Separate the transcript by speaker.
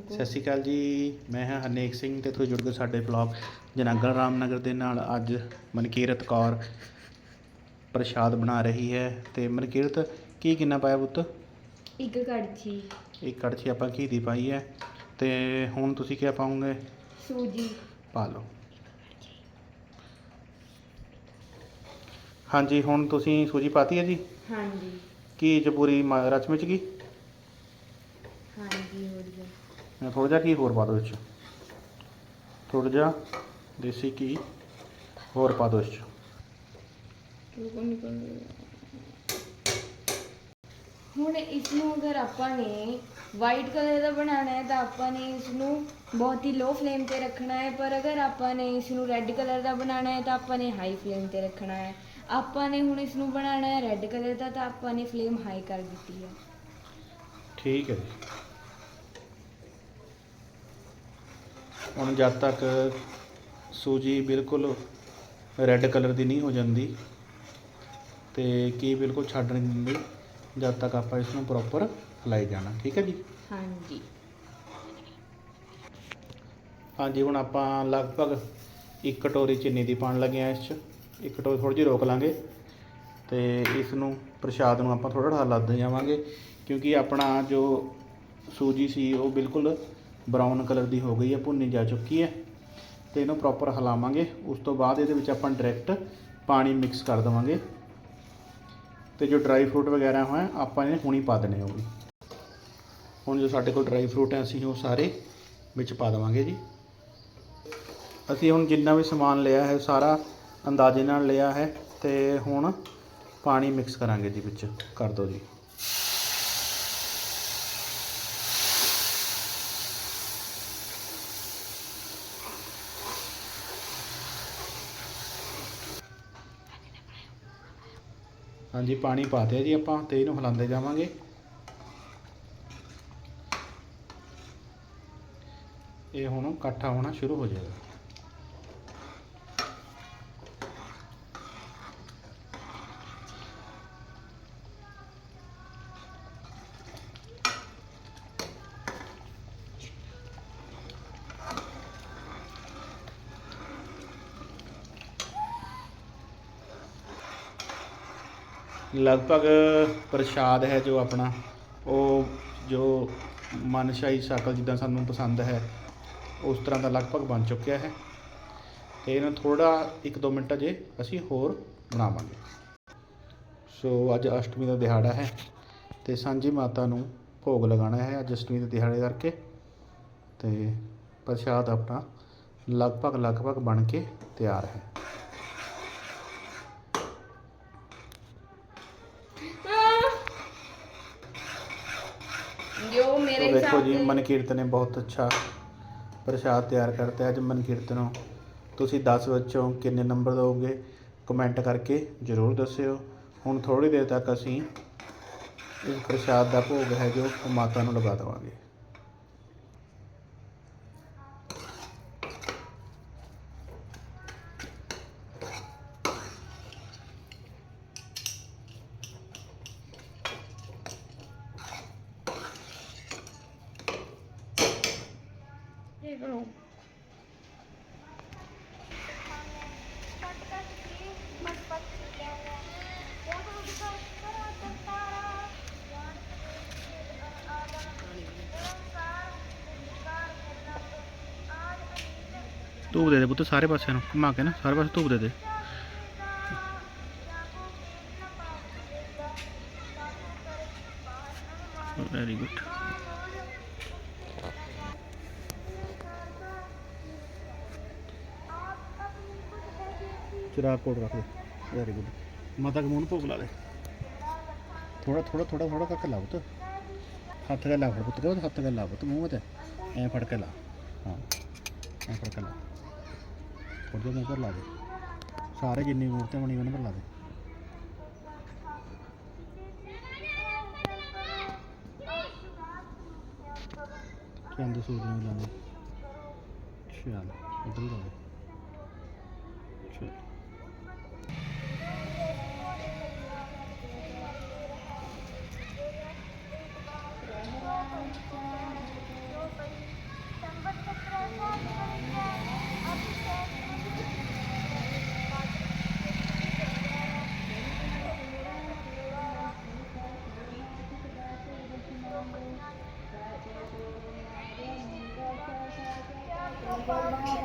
Speaker 1: ਸਤਿ ਸ਼੍ਰੀ ਅਕਾਲ ਜੀ। ਮੈਂ ਹਾਂ ਹਰਨੇਕ ਸਿੰਘ ਤੇ ਤੁਸੀਂ ਜੁੜ ਗਏ ਸਾਡੇ ਬਲੌਗ ਜਨਾਗਲ ਰਾਮਨਗਰ ਦੇ ਨਾਲ। ਅੱਜ ਮਨਕੀਰਤ ਕੌਰ ਪ੍ਰਸ਼ਾਦ ਬਣਾ ਰਹੀ ਹੈ। ਤੇ ਮਨਕੀਰਤ ਕੀ ਕਿੰਨਾ ਪਾਇਆ ਪੁੱਤ?
Speaker 2: ਇੱਕ ਕੜਛੀ।
Speaker 1: ਇੱਕ ਕੜਛੀ ਆਪਾਂ ਘੀ ਦੀ ਪਾਈ ਹੈ। ਤੇ ਹੁਣ ਤੁਸੀਂ ਕੀ ਪਾਉਂਗੇ
Speaker 2: ਸੂਜੀ।
Speaker 1: ਪਾ ਲਓ। ਹਾਂਜੀ ਹੁਣ ਤੁਸੀਂ ਸੂਜੀ ਪਾਤੀ ਹੈ ਜੀ?
Speaker 2: ਹਾਂਜੀ।
Speaker 1: ਘੀ ਚ ਪੂਰੀ ਮ- ਰਚ ਮਿਚ ਗਈ
Speaker 2: ਹਾਂਜੀ ਹੋ ਗਿਆ
Speaker 1: ਥੋੜਾ ਜਿਹਾ ਘੀ ਹੋਰ ਪਾ ਦਿਓ ਵਿੱਚ। ਥੋੜਾ ਜਿਹਾ ਦੇਸੀ ਘੀ ਹੋਰ ਪਾ ਦਿਓ ਇਸ 'ਚ
Speaker 2: ਰੁਕੋ ਨਿਕਲ ਹੁਣ ਇਸ ਨੂੰ ਅਗਰ ਆਪਾਂ ਨੇ ਵਾਈਟ ਕਲਰ ਦਾ ਬਣਾਉਣਾ ਹੈ ਤਾਂ ਆਪਾਂ ਨੇ ਇਸ ਨੂੰ ਬਹੁਤ ਹੀ ਲੋ ਫਲੇਮ ਤੇ ਰੱਖਣਾ ਹੈ। ਪਰ ਅਗਰ ਆਪਾਂ ਨੇ ਇਸ ਨੂੰ ਰੈੱਡ ਕਲਰ ਦਾ ਬਣਾਉਣਾ ਹੈ ਤਾਂ ਆਪਾਂ ਨੇ ਹਾਈ ਫਲੇਮ ਤੇ ਰੱਖਣਾ ਹੈ। ਆਪਾਂ ਨੇ ਹੁਣ ਇਸ ਨੂੰ ਬਣਾਉਣਾ ਹੈ ਰੈੱਡ ਕਲਰ ਦਾ ਤਾਂ ਆਪਾਂ ਨੇ ਫਲੇਮ ਹਾਈ ਕਰ ਦਿੱਤੀ ਹੈ।
Speaker 1: ਠੀਕ ਹੈ ਜੀ। ਹੁਣ ਜਦ ਤੱਕ ਸੂਜੀ ਬਿਲਕੁਲ ਰੈੱਡ ਕਲਰ ਦੀ ਨਹੀਂ ਹੋ ਜਾਂਦੀ ਤੇ ਕੀ ਬਿਲਕੁਲ ਛੱਡ ਨਹੀਂ ਦਿੰਦੀ ਜਦ ਤੱਕ ਆਪਾਂ ਇਸ ਨੂੰ ਪ੍ਰੋਪਰ ਹਲਾਈ ਜਾਣਾ ਠੀਕ ਹੈ ਜੀ?
Speaker 2: ਹਾਂਜੀ।
Speaker 1: ਹਾਂਜੀ ਹੁਣ ਆਪਾਂ ਲਗਭਗ ਇੱਕ ਕਟੋਰੀ ਚੀਨੀ ਦੀ ਪਾਣ ਲੱਗੇ ਆ ਇਸ 'ਚ। ਇੱਕ ਕਟੋਰੀ ਥੋੜੀ ਜਿਹੀ ਰੋਕ ਲਾਂਗੇ ਤੇ ਇਸ ਨੂੰ ਪ੍ਰਸ਼ਾਦ ਨੂੰ ਆਪਾਂ ਥੋੜਾ ਥੋੜਾ ਲੱਦ ਜਾਵਾਂਗੇ ਕਿਉਂਕਿ ਆਪਣਾ ਜੋ ਸੂਜੀ ਸੀ ਉਹ ਬਿਲਕੁਲ ਬਰਾਊਨ ਕਲਰ ਦੀ ਹੋ ਗਈ ਹੈ, ਭੁੰਨੀ ਜਾ ਚੁੱਕੀ ਹੈ ਤੇ ਇਹਨੂੰ ਪ੍ਰੋਪਰ ਹਿਲਾਵਾਂਗੇ। ਉਸ ਤੋਂ ਬਾਅਦ ਇਹਦੇ ਵਿੱਚ ਆਪਾਂ ਡਾਇਰੈਕਟ ਪਾਣੀ ਮਿਕਸ ਕਰ ਦੇਵਾਂਗੇ। ਤੇ ਜੋ ਡਰਾਈ ਫਰੂਟ ਵਗੈਰਾ ਹੋਇਆ ਆਪਾਂ ਇਹਨੇ ਹੁਣੀ ਪਾ ਦੇਣੇ ਉਹ ਵੀ ਹੁਣ ਜੋ ਸਾਡੇ ਕੋਲ ਡਰਾਈ ਫਰੂਟ ਹੈ, ਅਸੀਂ ਉਹ ਸਾਰੇ ਵਿੱਚ ਪਾ ਦੇਵਾਂਗੇ ਜੀ। ਅਸੀਂ ਹੁਣ ਜਿੰਨਾ ਵੀ ਸਮਾਨ ਲਿਆ ਹੈ, ਸਾਰਾ ਅੰਦਾਜ਼ੇ ਨਾਲ ਲਿਆ ਹੈ ਤੇ ਹੁਣ ਪਾਣੀ ਮਿਕਸ ਕਰਾਂਗੇ ਜੀ ਵਿੱਚ। ਕਰ ਦਿਓ ਜੀ। ਹਾਂਜੀ, ਪਾਣੀ ਪਾ ਦਿਆ ਜੀ ਆਪਾਂ ਤੇ ਇਹਨੂੰ ਹਿਲਾਉਂਦੇ ਜਾਵਾਂਗੇ। ਇਹ ਹੁਣ ਇਕੱਠਾ ਹੋਣਾ ਸ਼ੁਰੂ ਹੋ ਜਾਏਗਾ। ਲਗਭਗ ਪ੍ਰਸ਼ਾਦ ਹੈ ਜੋ ਆਪਣਾ, ਉਹ ਜੋ ਮਨਸ਼ਾਹੀ ਸ਼ਕਲ ਜਿੱਦਾਂ ਸਾਨੂੰ ਪਸੰਦ ਹੈ, ਉਸ ਤਰ੍ਹਾਂ ਦਾ ਲਗਭਗ ਬਣ ਚੁੱਕਿਆ ਹੈ। ਤੇ ਇਹਨੂੰ ਥੋੜਾ 1-2 ਮਿੰਟ ਅਜੇ ਅਸੀਂ ਹੋਰ ਬਣਾਵਾਂਗੇ। ਸੋ ਅੱਜ ਅਸ਼ਟਮੀ ਦਾ ਦਿਹਾੜਾ ਹੈ ਤੇ ਸਾਂਝੀ ਮਾਤਾ ਨੂੰ ਭੋਗ ਲਗਾਉਣਾ ਹੈ ਅੱਜ ਅਸ਼ਟਮੀ ਦੇ ਦਿਹਾੜੇ ਕਰਕੇ। ਤੇ ਪ੍ਰਸ਼ਾਦ ਆਪਣਾ ਲਗਭਗ ਲਗਭਗ ਬਣ ਕੇ ਤਿਆਰ ਹੈ।
Speaker 2: ਜੋ ਮੇਰੇ
Speaker 1: ਤੋ ਦੇਖੋ
Speaker 2: ਹਿਸਾਬ
Speaker 1: ਜੀ ਮਨਕੀਰਤ ਨੇ ਬਹੁਤ ਅੱਛਾ ਪ੍ਰਸ਼ਾਦ ਤਿਆਰ ਕਰਤਾ ਅੱਜ ਮਨਕੀਰਤ ਨੂੰ ਤੁਸੀਂ 10 ਵਿੱਚੋਂ ਕਿੰਨੇ ਨੰਬਰ ਦਿਓਗੇ ਕਮੈਂਟ ਕਰਕੇ ਜ਼ਰੂਰ ਦੱਸਿਓ। ਹੁਣ ਥੋੜੀ ਦੇਰ ਤੱਕ ਅਸੀਂ ਇਸ ਪ੍ਰਸ਼ਾਦ ਦਾ ਭੋਗ ਹੈ ਜੋ ਮਾਤਾ ਨੂੰ ਲਗਾ ਦੇਵਾਂਗੇ।
Speaker 2: ਦੇਖ ਲਓ
Speaker 1: ਧੂਪ ਦੇ ਦੇ ਪੁੱਤ ਸਾਰੇ ਪਾਸਿਆਂ ਨੂੰ ਘੁਮਾ ਕੇ ਨਾ ਸਾਰੇ ਪਾਸੇ ਧੂਪ ਦੇ ਦੇ। ਵੈਰੀ ਗੁੱਡ ਚਿਰਾਗ ਕੋਲ ਰੱਖ ਦੇ। ਵੈਰੀ ਗੁੱਡ ਮਾਤਾ ਕੇ ਮੂੰਹ ਨੂੰ ਭੋਗ ਲਾ ਦੇ। ਥੋੜਾ ਥੋੜਾ ਥੋੜਾ ਥੋੜਾ ਕਰਕੇ ਲਾ ਪੁੱਤ। ਹੱਥ ਕੇ ਲਾ ਫੜ ਪੁੱਤ ਕੇ ਹੱਥ ਕੇ ਲਾ ਪੁੱਤ, ਮੂੰਹ ਤੇ। ਐ ਫੜ ਕੇ ਲਾ। ਹਾਂ, ਐ ਫੜ ਕੇ ਲਾ। ਥੋੜਾ ਜਿਹਾ ਮੂੰਹ ਲਾ ਦੇ। ਸਾਰੇ ਜਿੰਨੀ ਮੂਰਤੀਆਂ ਬਣੀ ਉਹਨਾਂ ਪਰ ਲਾ ਦੇ। ਕਹਿੰਦੇ ਸੂਰਜ ਨੂੰ ਲਾਉਣਾ ਚੱਲ, ਉਧਰ ਲਾ
Speaker 2: Thank you.